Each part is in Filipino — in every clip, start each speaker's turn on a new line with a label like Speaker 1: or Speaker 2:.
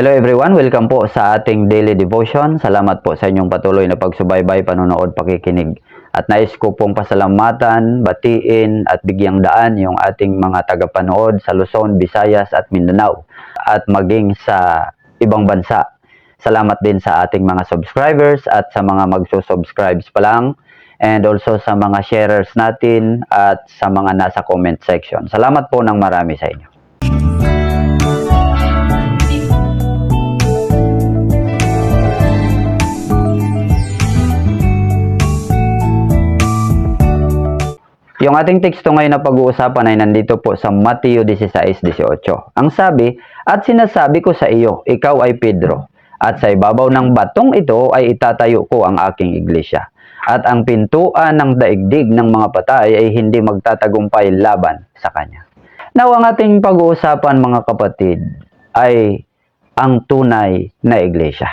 Speaker 1: Hello everyone, welcome po sa ating daily devotion. Salamat po sa inyong patuloy na pagsubaybay, panonood, pakikinig. At nais ko pong pasalamatan, batiin at bigyang daan yung ating mga tagapanood sa Luzon, Visayas at Mindanao at maging sa ibang bansa. Salamat din sa ating mga subscribers at sa mga magsusubscribes pa lang and also sa mga sharers natin at sa mga nasa comment section. Salamat po ng marami sa inyo. Yung ating teksto ngayon na pag-uusapan ay nandito po sa Mateo 16:18. Ang sabi, "At sinasabi ko sa iyo, ikaw ay Pedro, at sa ibabaw ng batong ito ay itatayo ko ang aking iglesia. At ang pintuan ng daigdig ng mga patay ay hindi magtatagumpay laban sa kanya." Now, ang ating pag-uusapan mga kapatid ay ang tunay na iglesia.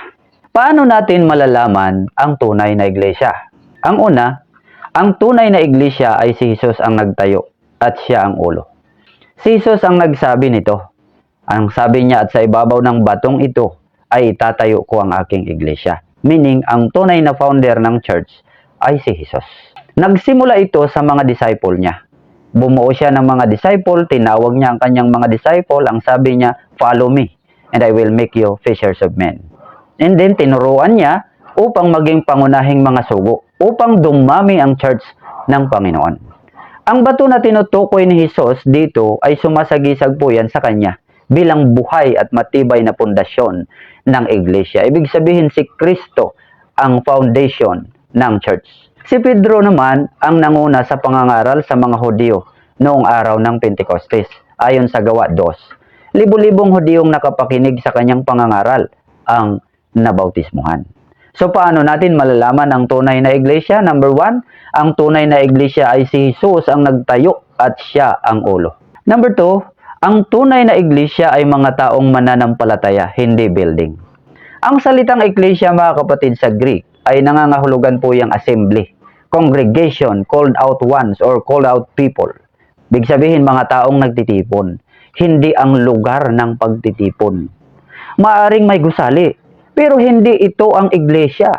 Speaker 1: Paano natin malalaman ang tunay na iglesia? Ang una, ang tunay na iglesia ay si Jesus ang nagtayo at siya ang ulo. Si Jesus ang nagsabi nito. Ang sabi niya at sa ibabaw ng batong ito ay itatayo ko ang aking iglesia. Meaning, ang tunay na founder ng church ay si Jesus. Nagsimula ito sa mga disciple niya. Bumuo siya ng mga disciple, tinawag niya ang kanyang mga disciple, ang sabi niya, follow me and I will make you fishers of men. And then, tinuruan niya upang maging pangunahing mga sugo, upang dumami ang church ng Panginoon. Ang bato na tinutukoy ni Jesus dito ay sumasagisag po yan sa kanya bilang buhay at matibay na pundasyon ng iglesia. Ibig sabihin si Kristo ang foundation ng church. Si Pedro naman ang nanguna sa pangangaral sa mga Hudyo noong araw ng Pentecostes. Ayon sa gawa 2, libo-libong Hudyong nakapakinig sa kanyang pangangaral ang nabautismuhan. So paano natin malalaman ang tunay na iglesia? Number one, ang tunay na iglesia ay si Jesus ang nagtayo at siya ang ulo. Number two, ang tunay na iglesia ay mga taong mananampalataya, hindi building. Ang salitang iglesia mga kapatid sa Greek ay nangangahulugan po yung assembly, congregation, called out ones or called out people. Big sabihin mga taong nagtitipon, hindi ang lugar ng pagtitipon. Maaring may gusali, pero hindi ito ang iglesia.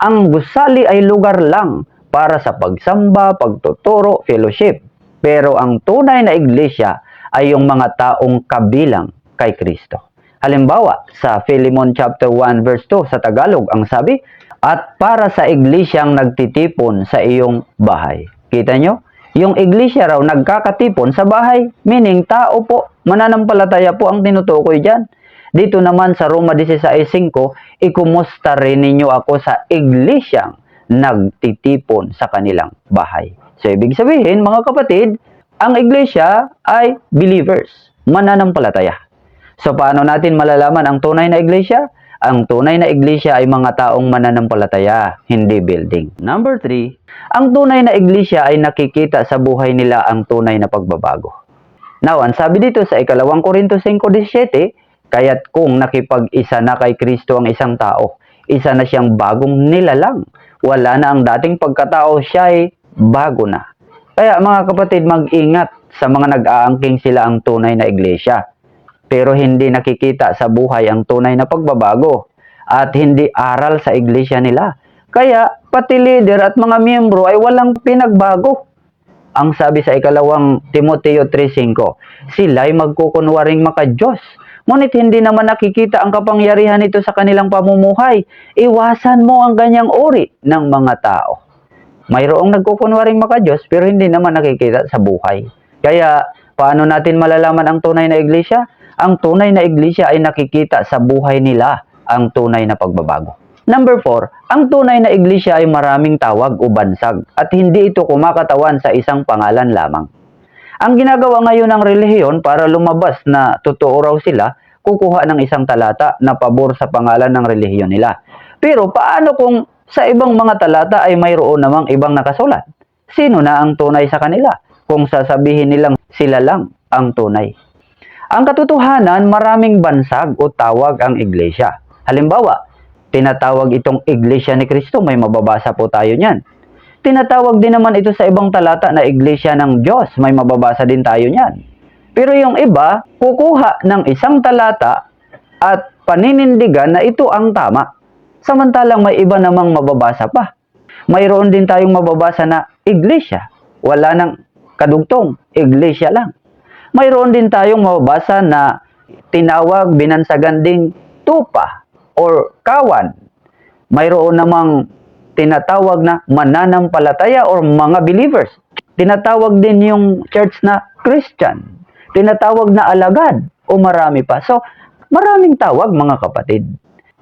Speaker 1: Ang gusali ay lugar lang para sa pagsamba, pagtuturo, fellowship. Pero ang tunay na iglesia ay yung mga taong kabilang kay Kristo. Halimbawa, sa Philemon chapter 1 verse 2 sa Tagalog, ang sabi, at para sa iglesyang nagtitipon sa iyong bahay. Kita nyo? Yung iglesia raw nagkakatipon sa bahay, meaning tao po, mananampalataya po ang tinutukoy dyan. Dito naman sa Roma 16.5, ikumusta rin ninyo ako sa iglesyang nagtitipon sa kanilang bahay. So, ibig sabihin, mga kapatid, ang iglesia ay believers, mananampalataya. So, paano natin malalaman ang tunay na iglesia? Ang tunay na iglesia ay mga taong mananampalataya, hindi building. Number three, ang tunay na iglesia ay nakikita sa buhay nila ang tunay na pagbabago. Now, ang sabi dito sa ikalawang Korinto 5.17, kaya't kung nakipag-isa na kay Kristo ang isang tao, isa na siyang bagong nilalang. Wala na ang dating pagkatao, siya ay bago na. Kaya mga kapatid, mag-ingat sa mga nag-aangking sila ang tunay na iglesia. Pero hindi nakikita sa buhay ang tunay na pagbabago at hindi aral sa iglesia nila. Kaya pati leader at mga miyembro ay walang pinagbago. Ang sabi sa ikalawang Timoteo 3.5, sila ay magkukunwaring maka-Diyos. Ngunit hindi naman nakikita ang kapangyarihan nito sa kanilang pamumuhay. Iwasan mo ang ganyang uri ng mga tao. Mayroong nagkukunwaring maka-Diyos pero hindi naman nakikita sa buhay. Kaya paano natin malalaman ang tunay na iglesia? Ang tunay na iglesia ay nakikita sa buhay nila ang tunay na pagbabago. Number 4, ang tunay na iglesia ay maraming tawag o bansag at hindi ito kumakatawan sa isang pangalan lamang. Ang ginagawa ngayon ng relihiyon para lumabas na totoo raw sila, kukuha ng isang talata na pabor sa pangalan ng relihiyon nila. Pero paano kung sa ibang mga talata ay mayroon namang ibang nakasulat? Sino na ang tunay sa kanila? Kung sasabihin nilang sila lang ang tunay. Ang katotohanan, maraming bansag o tawag ang iglesia. Halimbawa, tinatawag itong iglesia ni Kristo, may mababasa po tayo niyan. Tinatawag din naman ito sa ibang talata na iglesia ng Diyos, may mababasa din tayo niyan. Pero yung iba, kukuha ng isang talata at paninindigan na ito ang tama. Samantalang may iba namang mababasa pa. Mayroon din tayong mababasa na iglesia. Wala nang kadugtong, iglesia lang. Mayroon din tayong mababasa na tinawag binansagan ding tupa or kawan. Mayroon namang tinatawag na mananampalataya or mga believers. Tinatawag din yung church na Christian. Tinatawag na alagad o marami pa. So, maraming tawag mga kapatid.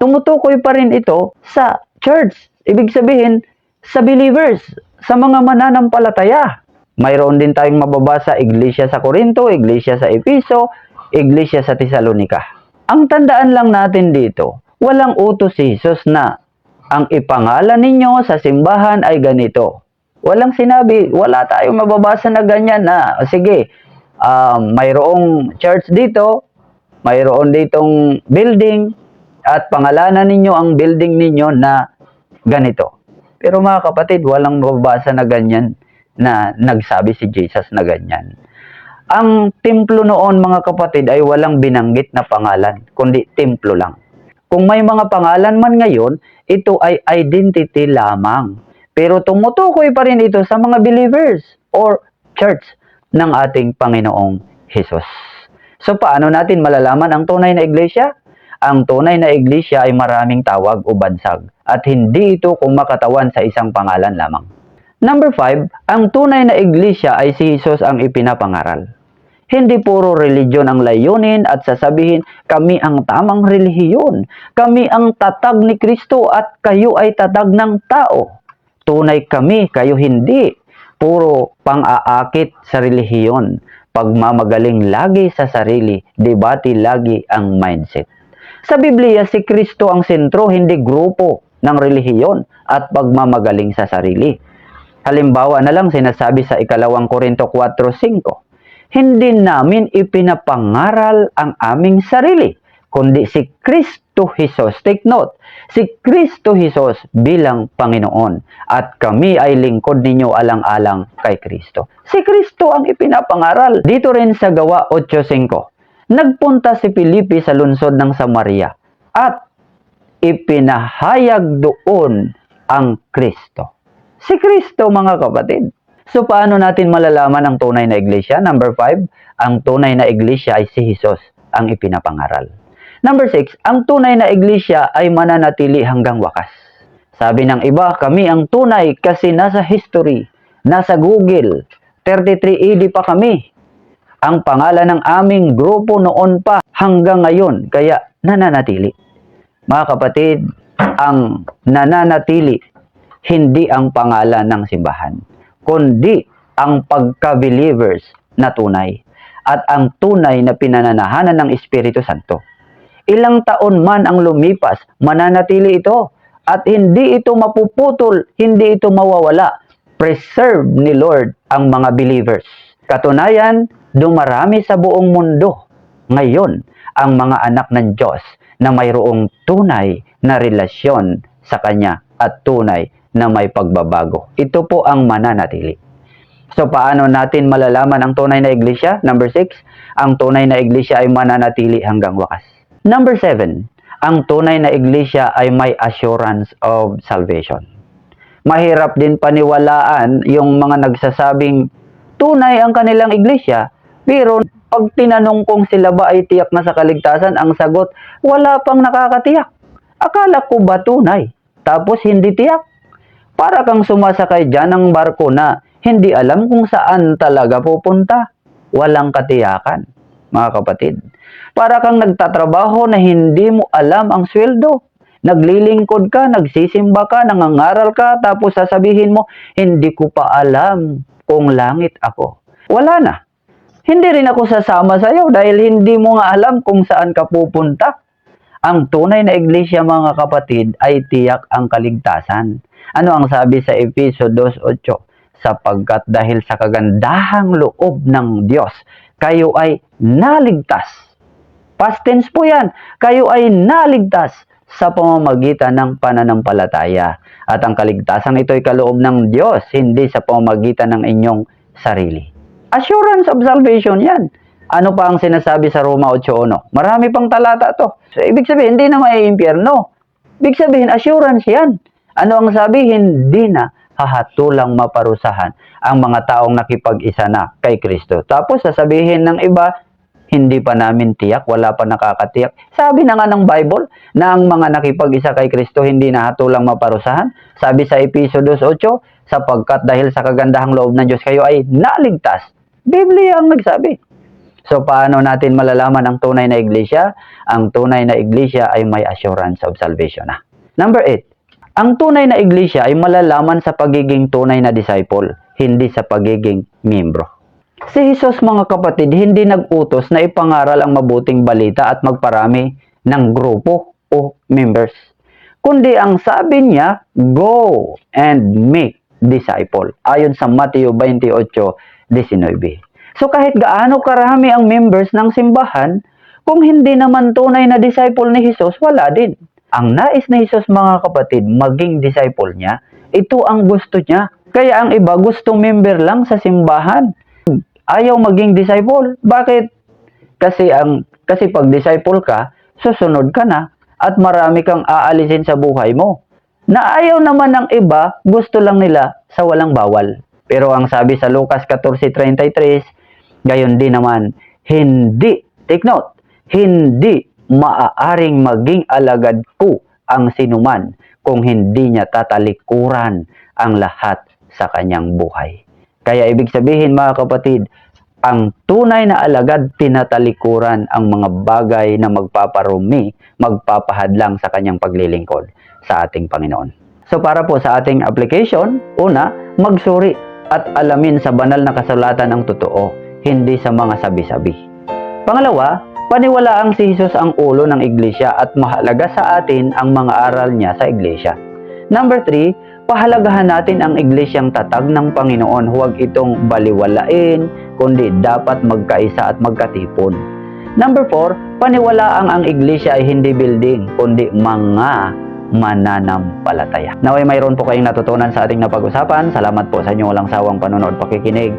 Speaker 1: Tumutukoy pa rin ito sa church. Ibig sabihin, sa believers, sa mga mananampalataya. Mayroon din tayong mababasa iglesia sa Corinto, iglesia sa Episo, iglesia sa Tesalonika. Ang tandaan lang natin dito, walang utos si Jesus na ang ipangalan ninyo sa simbahan ay ganito. Walang sinabi, wala tayong mababasa na ganyan na, sige, um, mayroong church dito, mayroon ditong building, at pangalanan ninyo ang building ninyo na ganito. Pero mga kapatid, walang mababasa na ganyan na nagsabi si Jesus na ganyan. Ang templo noon mga kapatid ay walang binanggit na pangalan, kundi templo lang. Kung may mga pangalan man ngayon, ito ay identity lamang. Pero tumutukoy pa rin ito sa mga believers or church ng ating Panginoong Hesus. So paano natin malalaman ang tunay na iglesia? Ang tunay na iglesia ay maraming tawag o bansag at hindi ito kumakatawan sa isang pangalan lamang. Number 5, ang tunay na iglesia ay si Jesus ang ipinapangaral. Hindi puro religion ang layunin at sasabihin, kami ang tamang relihiyon. Kami ang tatag ni Kristo at kayo ay tatag ng tao. Tunay kami, kayo hindi. Puro pang-aakit sa relihiyon. Pagmamagaling lagi sa sarili, debate lagi ang mindset. Sa Biblia, si Kristo ang sentro, hindi grupo ng relihiyon at pagmamagaling sa sarili. Halimbawa na lang sinasabi sa ikalawang Korinto 4.5, Hindi namin ipinapangaral ang aming sarili, kundi si Kristo Jesus. Take note, si Kristo Jesus bilang Panginoon at kami ay lingkod ninyo alang-alang kay Kristo. Si Kristo ang ipinapangaral. Dito rin sa Gawa 8.5, nagpunta si Filipe sa lungsod ng Samaria at ipinahayag doon ang Kristo. Si Kristo mga kapatid. So paano natin malalaman ang tunay na iglesia? Number 5, ang tunay na iglesia ay si Jesus ang ipinapangaral. Number 6, ang tunay na iglesia ay mananatili hanggang wakas. Sabi ng iba, kami ang tunay kasi nasa history, nasa Google, 33 AD pa kami. Ang pangalan ng aming grupo noon pa hanggang ngayon, kaya nananatili. Mga kapatid, ang nananatili hindi ang pangalan ng simbahan, kundi ang pagka-believers na tunay at ang tunay na pinananahanan ng Espiritu Santo. Ilang taon man ang lumipas, mananatili ito at hindi ito mapuputol, hindi ito mawawala. Preserve ni Lord ang mga believers. Katunayan, dumarami sa buong mundo ngayon ang mga anak ng Diyos na mayroong tunay na relasyon sa Kanya at tunay na may pagbabago. Ito po ang mananatili. So paano natin malalaman ang tunay na iglesia? Number 6, ang tunay na iglesia ay mananatili hanggang wakas. Number 7, ang tunay na iglesia ay may assurance of salvation. Mahirap din paniwalaan yung mga nagsasabing tunay ang kanilang iglesia, pero pag tinanong kung sila ba ay tiyak na sa kaligtasan, ang sagot, wala pang nakakatiyak. Akala ko ba tunay? Tapos hindi tiyak. Para kang sumasakay dyan ng barko na hindi alam kung saan talaga pupunta. Walang katiyakan, mga kapatid. Para kang nagtatrabaho na hindi mo alam ang sweldo. Naglilingkod ka, nagsisimba ka, nangangaral ka, tapos sasabihin mo, hindi ko pa alam kung langit ako. Wala na. Hindi rin ako sasama sa iyo dahil hindi mo nga alam kung saan ka pupunta. Ang tunay na iglesia mga kapatid ay tiyak ang kaligtasan. Ano ang sabi sa Efeso 2.8? Sapagkat dahil sa kagandahang loob ng Diyos, kayo ay naligtas. Past tense po yan. Kayo ay naligtas sa pamamagitan ng pananampalataya. At ang kaligtasan ito ay kaloob ng Diyos, hindi sa pamamagitan ng inyong sarili. Assurance of salvation yan. Ano pa ang sinasabi sa Roma 8.1? Marami pang talata to. So, ibig sabihin, hindi na may impyerno. Ibig sabihin, assurance yan. Ano ang sabi? Hindi na hahatulang maparusahan ang mga taong nakipag-isa na kay Kristo. Tapos sasabihin ng iba, hindi pa namin tiyak, wala pa nakakatiyak. Sabi na nga ng Bible na ang mga nakipag-isa kay Kristo hindi na hatulang maparusahan. Sabi sa Episodos 8, sapagkat dahil sa kagandahang loob ng Diyos kayo ay naligtas. Biblia ang nagsabi. So paano natin malalaman ang tunay na iglesia? Ang tunay na iglesia ay may assurance of salvation na. Number 8. Ang tunay na iglesia ay malalaman sa pagiging tunay na disciple, hindi sa pagiging miyembro. Si Jesus mga kapatid, hindi nag-utos na ipangaral ang mabuting balita at magparami ng grupo o members. Kundi ang sabi niya, go and make disciple. Ayon sa Mateo 28:19. So kahit gaano karami ang members ng simbahan, kung hindi naman tunay na disciple ni Jesus, wala din. Ang nais ni Jesus mga kapatid, maging disciple niya, ito ang gusto niya. Kaya ang iba gusto member lang sa simbahan. Ayaw maging disciple. Bakit? Kasi ang kasi pag disciple ka, susunod ka na at marami kang aalisin sa buhay mo. Na ayaw naman ng iba, gusto lang nila sa walang bawal. Pero ang sabi sa Lucas 14:33, gayon din naman, hindi, take note, hindi maaaring maging alagad ko ang sinuman kung hindi niya tatalikuran ang lahat sa kanyang buhay. Kaya ibig sabihin mga kapatid, ang tunay na alagad tinatalikuran ang mga bagay na magpaparumi, magpapahadlang sa kanyang paglilingkod sa ating Panginoon. So para po sa ating application, una, magsuri at alamin sa banal na kasulatan ang totoo, hindi sa mga sabi-sabi. Pangalawa, paniwalaang si Jesus ang ulo ng iglesia at mahalaga sa atin ang mga aral niya sa iglesia. Number three, pahalagahan natin ang iglesyang tatag ng Panginoon. Huwag itong baliwalain, kundi dapat magkaisa at magkatipon. Number four, paniwalaang ang iglesia ay hindi building, kundi mga mananampalataya. Naway mayroon po kayong natutunan sa ating napag-usapan. Salamat po sa inyong walang sawang panonood pakikinig.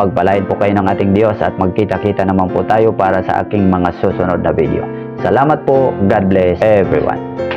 Speaker 1: Pagpalain po kayo ng ating Diyos at magkita-kita naman po tayo para sa aking mga susunod na video. Salamat po. God bless everyone.